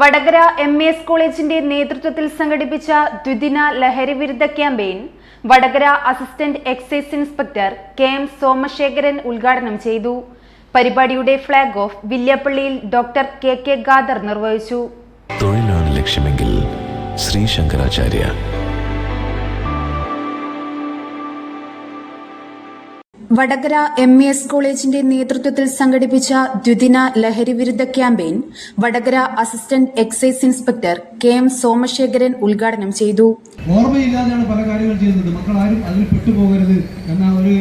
Vadakara M S കോളേജിന്റെ നേതൃത്വത്തിൽ സംഘടിപ്പിച്ച ദ്വിദിന ലഹരി വിരുദ്ധ campaign Vadakara assistant excise inspector K M Somashekharan ഉദ്ഘാടനം ചെയ്തു. പരിപാടിയുടെ ഫ്ളാഗ് ഓഫ് വില്യാപ്പള്ളിയിൽ ഡോക്ടർ കെ കെ ഗാദർ നിർവഹിച്ചു. തൊഴിലാണ് ലക്ഷ്യമെങ്കിൽ Sree Sankaracharya Vadakara M E S കോളേജിന്റെ നേതൃത്വത്തിൽ സംഘടിപ്പിച്ച ദ്വിദിന ലഹരി വിരുദ്ധ campaign Vadakara assistant excise inspector K M Somashekharan ഉദ്ഘാടനം ചെയ്തു. ഓർമ്മയില്ലാതെയാണ് പല കാര്യങ്ങൾ ചെയ്യുന്നത്. മക്കൾ ആരും അതിൽ പെട്ടുപോകരുത് എന്ന ഒരു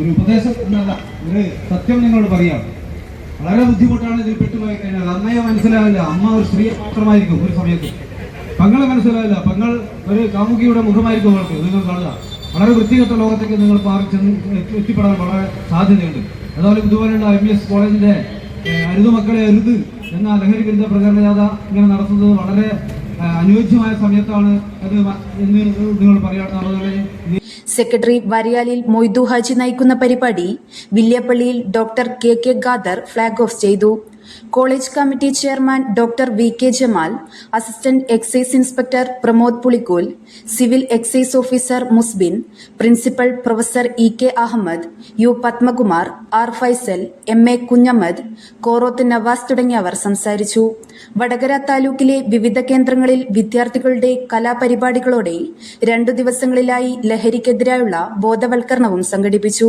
ഒരു ഉപദേശം എന്നല്ല ഒരു സത്യം നിങ്ങളോട് പറയാം. വളരെ ബുദ്ധിമുട്ടാണ് ഇതിൽ പെട്ടുപോയി കഴിഞ്ഞാൽ. അമ്മയെ മനസ്സിലാവില്ല. അമ്മ ഒരു സ്ത്രീ മാത്രമായിരിക്കും ഒരു സമയത്ത്. പങ്ങളെ മനസ്സിലാവില്ല. പങ്ങൾ ഒരു കാമുകിയുടെ മുഖമായിരിക്കും അവർക്ക് നിങ്ങൾ കാണുക. വളരെ വൃത്തികെട്ട ലോകത്തേക്ക് നിങ്ങൾ പാറി ചെന്ന് എത്തിപ്പെടാൻ വളരെ സാധ്യതയുണ്ട്. അതുപോലെ ഇതുപോലെയുള്ള എം എസ് കോളേജിന്റെ അരുത് മക്കളെ അരുത് എന്ന ലഹരി വിരുദ്ധ പ്രചരണ ജാഥ ഇങ്ങനെ നടത്തുന്നത് വളരെ അനുയോജ്യമായ സമയത്താണ് അത് എന്ന് നിങ്ങൾ അതുപോലെ സെക്രട്ടറി വരിയാലിൽ മൊയ്തു ഹാജി നയിക്കുന്ന പരിപാടി വില്യപ്പള്ളിയിൽ doctor K K Khader flag off ചെയ്തു. College committee chairman doctor V K Jamal assistant excise inspector Pramod Pulikkol civil excise officer Musbin principal professor E K Ahammed U Padmakumar R Faisal M A Kunhammed Koroth Navas തുടങ്ങിയവർ സംസാരിച്ചു. വടകര താലൂക്കിലെ വിവിധ കേന്ദ്രങ്ങളിൽ വിദ്യാർത്ഥികളുടെ കലാപരിപാടികളോടെ രണ്ടു ദിവസങ്ങളിലായി ലഹരിക്കെതിരായുള്ള ബോധവൽക്കരണവും സംഘടിപ്പിച്ചു.